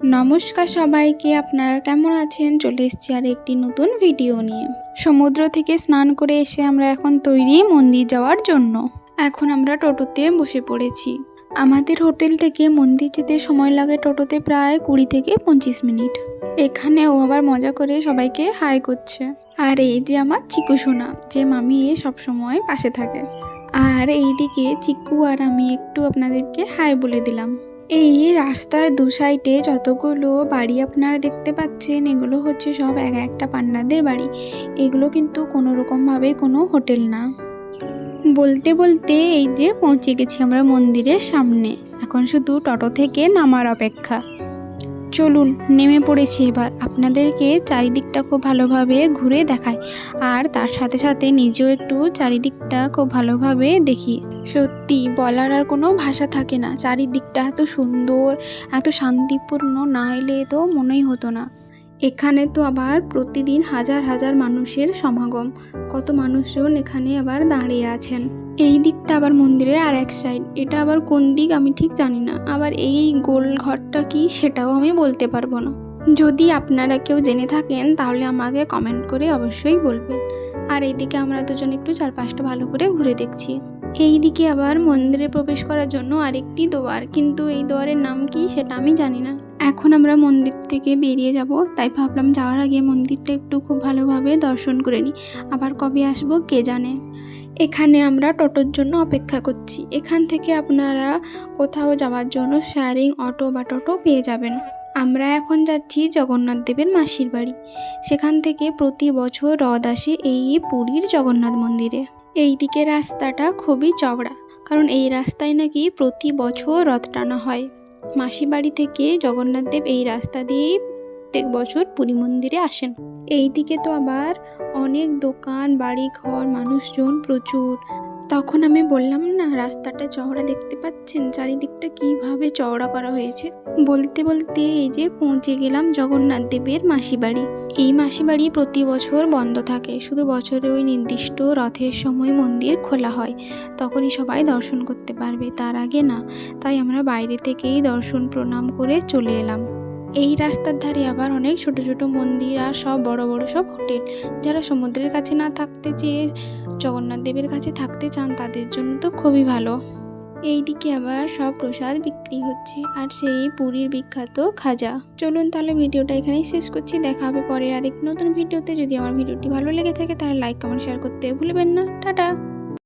নমস্কার সবাইকে, আপনারা কেমন আছেন? চলে এসেছি আর একটি নতুন ভিডিও নিয়ে। সমুদ্র থেকে স্নান করে এসে আমরা এখন তৈরি মন্দির যাওয়ার জন্য। এখন আমরা টোটোতে বসে পড়েছি। আমাদের হোটেল থেকে মন্দির যেতে সময় লাগে টোটোতে প্রায় কুড়ি থেকে পঁচিশ মিনিট। এখানে ও আবার মজা করে সবাইকে হাই করছে। আর এই যে আমার চিকু সোনা, যে মামি সবসময় পাশে থাকে। আর এইদিকে চিকু আর আমি একটু আপনাদেরকে হাই বলে দিলাম। এই রাস্তার দু সাইডে যতগুলো বাড়ি আপনারা দেখতে পাচ্ছেন, এগুলো হচ্ছে সব এক একটা পান্নাদের বাড়ি। এগুলো কিন্তু কোনো রকমভাবে কোনো হোটেল না। বলতে বলতে এই যে পৌঁছে গেছি আমরা মন্দিরের সামনে। এখন শুধু টোটো থেকে নামার অপেক্ষা। চলুন, নেমে পড়েছি এবার। আপনাদেরকে চারিদিকটা খুব ভালোভাবে ঘুরে দেখাই। আর তার সাথে সাথে নিজেও একটু চারিদিকটা খুব ভালোভাবে দেখি। সত্যি, বলার আর কোনো ভাষা থাকে না। চারিদিকটা এত সুন্দর, এত শান্তিপূর্ণ, না এলে তো মনেই হতো না। এখানে তো আবার প্রতিদিন হাজার হাজার মানুষের সমাগম। কত মানুষজন এখানে আবার দাঁড়িয়ে আছেন। এই দিকটা আবার মন্দিরের আর এক সাইড এটা আবার কোন দিক আমি ঠিক জানি না, আবার এই গোল ঘরটা কি সেটাও আমি বলতে পারব না। যদি আপনারা কেউ জেনে থাকেন, তাহলে আমাকে কমেন্ট করে অবশ্যই বলবেন। আর এইদিকে আমরা দুজন একটু চারপাশটা ভালো করে ঘুরে দেখছি। এই দিকে আবার মন্দিরে প্রবেশ করার জন্য আরেকটি দোয়ার, কিন্তু এই দোয়ারের নাম কি সেটা আমি জানি না। এখন আমরা মন্দির থেকে বেরিয়ে যাব, তাই ভাবলাম যাওয়ার আগে মন্দিরটা একটু খুব ভালোভাবে দর্শন করে নিই। আবার কবে আসব কে জানে। এখানে আমরা টোটোর জন্য অপেক্ষা করছি। এখান থেকে আপনারা কোথাও যাওয়ার জন্য শেয়ারিং অটো বা টোটো পেয়ে যাবেন। আমরা এখন যাচ্ছি জগন্নাথ দেবের মাসির বাড়ি। সেখান থেকে প্রতি বছর রথ আসে এই পুরীর জগন্নাথ মন্দিরে। এই দিকে রাস্তাটা খুবই চওড়া, কারণ এই রাস্তায় নাকি প্রতি বছর রথ টানা হয়। মাসি বাড়ি থেকে জগন্নাথ দেব এই রাস্তা দিয়েই প্রত্যেক বছর পুরী মন্দিরে আসেন। এই দিকে তো আবার অনেক দোকান বাড়ি ঘর মানুষজন প্রচুর। তখন আমি বললাম, না, রাস্তাটা চওড়া দেখতে পাচ্ছেন? চারিদিকটা কীভাবে চওড়া করা হয়েছে? বলতে বলতে এই যে পৌঁছে গেলাম জগন্নাথ দেবের মাসি বাড়ি এই মাসি বাড়ি প্রতি বছর বন্ধ থাকে। শুধু বছরে ওই নির্দিষ্ট রথের সময় মন্দির খোলা হয়। তখনই সবাই দর্শন করতে পারবে। তার আগে না, তাই আমরা বাইরে থেকেই দর্শন প্রণাম করে চলে এলাম। এই রাস্তার ধারে আবার অনেক ছোট ছোট মন্দির আর সব বড় বড় সব হোটেল। যারা সমুদ্রের কাছে না থাকতে চেয়ে জগন্নাথ দেবের কাছে থাকতে চান, তাদের জন্য তো খুবই ভালো। এই দিকে আবার সব প্রসাদ বিক্রি হচ্ছে আর সেই পুরীর বিখ্যাত খাজা। চলুন তাহলে ভিডিওটা এখানেই শেষ করছি। দেখা হবে পরের আরেক নতুন ভিডিওতে। যদি আমার ভিডিওটি ভালো লেগে থাকে, তাহলে লাইক কমেন্ট শেয়ার করতে ভুলবেন না। টাটা!